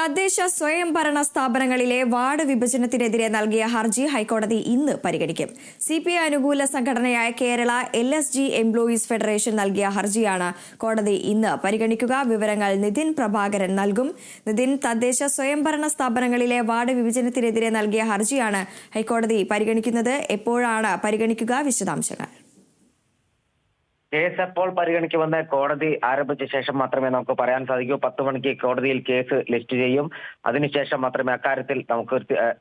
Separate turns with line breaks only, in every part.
തദ്ദേശ സ്വയംഭരണ സ്ഥാപനങ്ങളിലെ വാർഡ് വിഭജനത്തിനെതിരെ നൽകിയ ഹർജി ഹൈക്കോടതി ഇന്ന് പരിഗണിക്കും. സി പി ഐ അനുകൂല സംഘടനയായ Kerala L S G employees federation നൽകിയ ഹർജിയാണ് കോടതി ഇന്ന് പരിഗണിക്കുക. വിവരങ്ങൾ നിതിൻ പ്രഭാകരൻ നൽകും. നിതിൻ തദ്ദേശ സ്വയംഭരണ സ്ഥാപനങ്ങളിലെ വാർഡ് വിഭജനത്തിനെതിരെ നൽകിയ ഹർജിയാണ് ഹൈക്കോടതി പരിഗണിക്കുന്നത്. എപ്പോഴാണ് പരിഗണിക്കുക? വിശദാംശങ്ങൾ.
കേസ് എപ്പോൾ പരിഗണിക്കുമെന്ന് കോടതി ആരംഭിച്ച ശേഷം മാത്രമേ നമുക്ക് പറയാൻ സാധിക്കൂ. പത്ത് മണിക്ക് കോടതിയിൽ കേസ് ലിസ്റ്റ് ചെയ്യും. അതിനുശേഷം മാത്രമേ അക്കാര്യത്തിൽ നമുക്ക്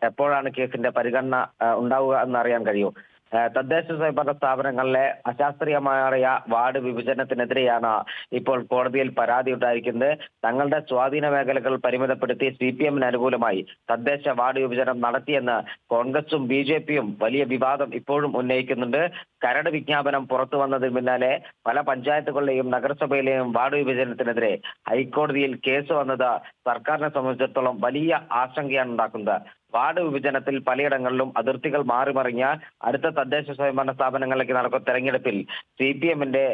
എപ്പോഴാണ് കേസിന്റെ പരിഗണന ഉണ്ടാവുക എന്ന് അറിയാൻ കഴിയൂ. തദ്ദേശ സ്വയംഭരണ സ്ഥാപനങ്ങളിലെ അശാസ്ത്രീയമായ വാർഡ് വിഭജനത്തിനെതിരെയാണ് ഇപ്പോൾ കോടതിയിൽ പരാതി ഉണ്ടായിരിക്കുന്നത് തങ്ങളുടെ സ്വാധീന മേഖലകൾ പരിമിതപ്പെടുത്തി സി പി എമ്മിന് അനുകൂലമായി തദ്ദേശ വാർഡ് വിഭജനം നടത്തിയെന്ന് കോൺഗ്രസും ബി ജെ പിയും വലിയ വിവാദം ഇപ്പോഴും ഉന്നയിക്കുന്നുണ്ട്. കരട് വിജ്ഞാപനം പുറത്തു വന്നതിന് പിന്നാലെ പല പഞ്ചായത്തുകളിലെയും നഗരസഭയിലെയും വാർഡ് വിഭജനത്തിനെതിരെ ഹൈക്കോടതിയിൽ കേസ് വന്നത് സർക്കാരിനെ സംബന്ധിച്ചിടത്തോളം വലിയ ആശങ്കയാണ് ഉണ്ടാക്കുന്നത്. വാർഡ് വിഭജനത്തിൽ പലയിടങ്ങളിലും അതിർത്തികൾ മാറിമറിഞ്ഞ അടുത്ത തദ്ദേശ സ്വയംഭരണ സ്ഥാപനങ്ങളിലേക്ക് നടക്കുന്ന തെരഞ്ഞെടുപ്പിൽ സി പി എമ്മിന്റെ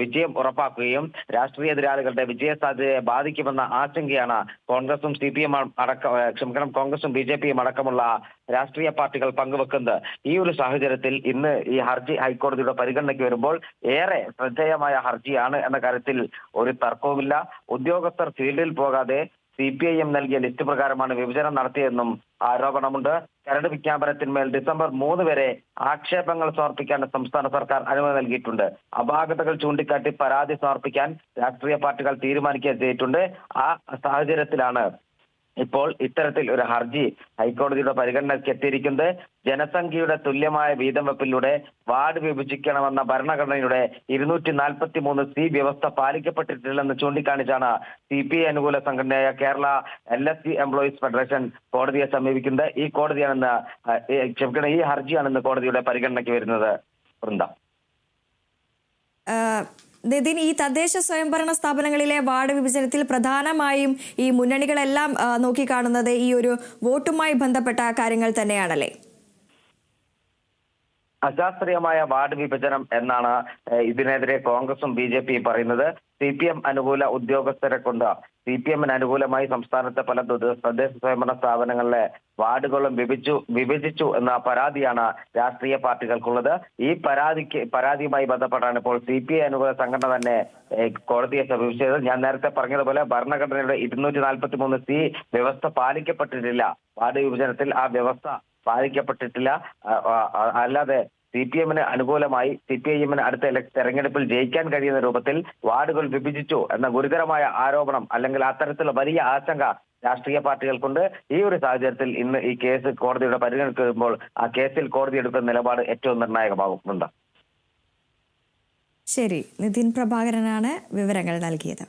വിജയം ഉറപ്പാക്കുകയും രാഷ്ട്രീയ എതിരാളികളുടെ വിജയ സാധ്യതയെ ബാധിക്കുമെന്ന ആശങ്കയാണ് കോൺഗ്രസും സി പി എം അടക്കം ക്ഷമിക്കണം കോൺഗ്രസും ബി ജെ പിയും അടക്കമുള്ള രാഷ്ട്രീയ പാർട്ടികൾ പങ്കുവെക്കുന്നത്. ഈ ഒരു സാഹചര്യത്തിൽ ഇന്ന് ഈ ഹർജി ഹൈക്കോടതിയുടെ പരിഗണനയ്ക്ക് വരുമ്പോൾ ഏറെ ശ്രദ്ധേയമായ ഹർജിയാണ് എന്ന കാര്യത്തിൽ ഒരു തർക്കവുമില്ല. ഉദ്യോഗസ്ഥർ ഫീൽഡിൽ പോകാതെ സി പി ഐ എം നൽകിയ ലിസ്റ്റ് പ്രകാരമാണ് വിഭജനം നടത്തിയതെന്നും ആരോപണമുണ്ട്. കരട് വിജ്ഞാപനത്തിന്മേൽ ഡിസംബർ മൂന്ന് വരെ ആക്ഷേപങ്ങൾ സമർപ്പിക്കാൻ സംസ്ഥാന സർക്കാർ അനുമതി നൽകിയിട്ടുണ്ട്. അപാകതകൾ ചൂണ്ടിക്കാട്ടി പരാതി സമർപ്പിക്കാൻ രാഷ്ട്രീയ പാർട്ടികൾ തീരുമാനിക്കുകയും ചെയ്തിട്ടുണ്ട്. ആ സാഹചര്യത്തിലാണ് ഇപ്പോൾ ഇത്തരത്തിൽ ഒരു ഹർജി ഹൈക്കോടതിയുടെ പരിഗണനയ്ക്ക് എത്തിയിരിക്കുന്നത് ജനസംഖ്യയുടെ തുല്യമായ വീതം വെപ്പിലൂടെ വാർഡ് വിഭജിക്കണമെന്ന ഭരണഘടനയുടെ ഇരുന്നൂറ്റി നാൽപ്പത്തി മൂന്ന് സി വ്യവസ്ഥ പാലിക്കപ്പെട്ടിട്ടില്ലെന്ന് ചൂണ്ടിക്കാണിച്ചാണ് സി പി ഐ അനുകൂല സംഘടനയായ Kerala L S C employees federation കോടതിയെ സമീപിക്കുന്നത്. ഈ കോടതിയാണെന്ന് ക്ഷമിക്കണം ഈ ഹർജിയാണെന്ന് കോടതിയുടെ പരിഗണനയ്ക്ക് വരുന്നത്. വൃന്ദ.
നിതിൻ ഈ തദ്ദേശ സ്വയംഭരണ സ്ഥാപനങ്ങളിലെ വാർഡ് വിഭജനത്തിൽ പ്രധാനമായും ഈ മുന്നണികളെല്ലാം നോക്കിക്കാണുന്നത് ഈ ഒരു വോട്ടുമായി ബന്ധപ്പെട്ട കാര്യങ്ങൾ തന്നെയാണല്ലേ?
അശാസ്ത്രീയമായ വാർഡ് വിഭജനം എന്നാണ് ഇതിനെതിരെ കോൺഗ്രസും ബി ജെ പിയും പറയുന്നത്. സി പി എം അനുകൂല ഉദ്യോഗസ്ഥരെ കൊണ്ട് സി പി എമ്മിന് അനുകൂലമായി സംസ്ഥാനത്തെ പല തദ്ദേശ സ്വയംഭരണ സ്ഥാപനങ്ങളിലെ വാർഡുകളും വിഭജിച്ചു വിഭജിച്ചു എന്ന പരാതിയാണ് രാഷ്ട്രീയ പാർട്ടികൾക്കുള്ളത്. ഈ പരാതിക്ക് പരാതിയുമായി ബന്ധപ്പെട്ടാണ് ഇപ്പോൾ സി പി ഐ അനുകൂല സംഘടന തന്നെ കോടതിയെ സമീപിച്ചത് ഞാൻ നേരത്തെ പറഞ്ഞതുപോലെ ഭരണഘടനയുടെ ഇരുന്നൂറ്റി നാൽപ്പത്തി മൂന്ന് സി വ്യവസ്ഥ പാലിക്കപ്പെട്ടിട്ടില്ല. വാർഡ് വിഭജനത്തിൽ ആ വ്യവസ്ഥ ആ, അല്ലാതെ സി പി എമ്മിന് അനുകൂലമായി സി പി ഐ എമ്മിന് അടുത്ത തെരഞ്ഞെടുപ്പിൽ ജയിക്കാൻ കഴിയുന്ന രൂപത്തിൽ വാർഡുകൾ വിഭജിച്ചു എന്ന ഗുരുതരമായ ആരോപണം അല്ലെങ്കിൽ അത്തരത്തിലുള്ള വലിയ ആശങ്ക രാഷ്ട്രീയ പാർട്ടികൾക്കുണ്ട്. ഈ ഒരു സാഹചര്യത്തിൽ ഇന്ന് ഈ കേസ് കോടതിയുടെ പരിഗണിക്കുമ്പോൾ ആ കേസിൽ കോടതി എടുക്കുന്ന നിലപാട് ഏറ്റവും നിർണായകമാകുന്നുണ്ട്
ശരി. നിതിൻ പ്രഭാകരനാണ് വിവരങ്ങൾ നൽകിയത്.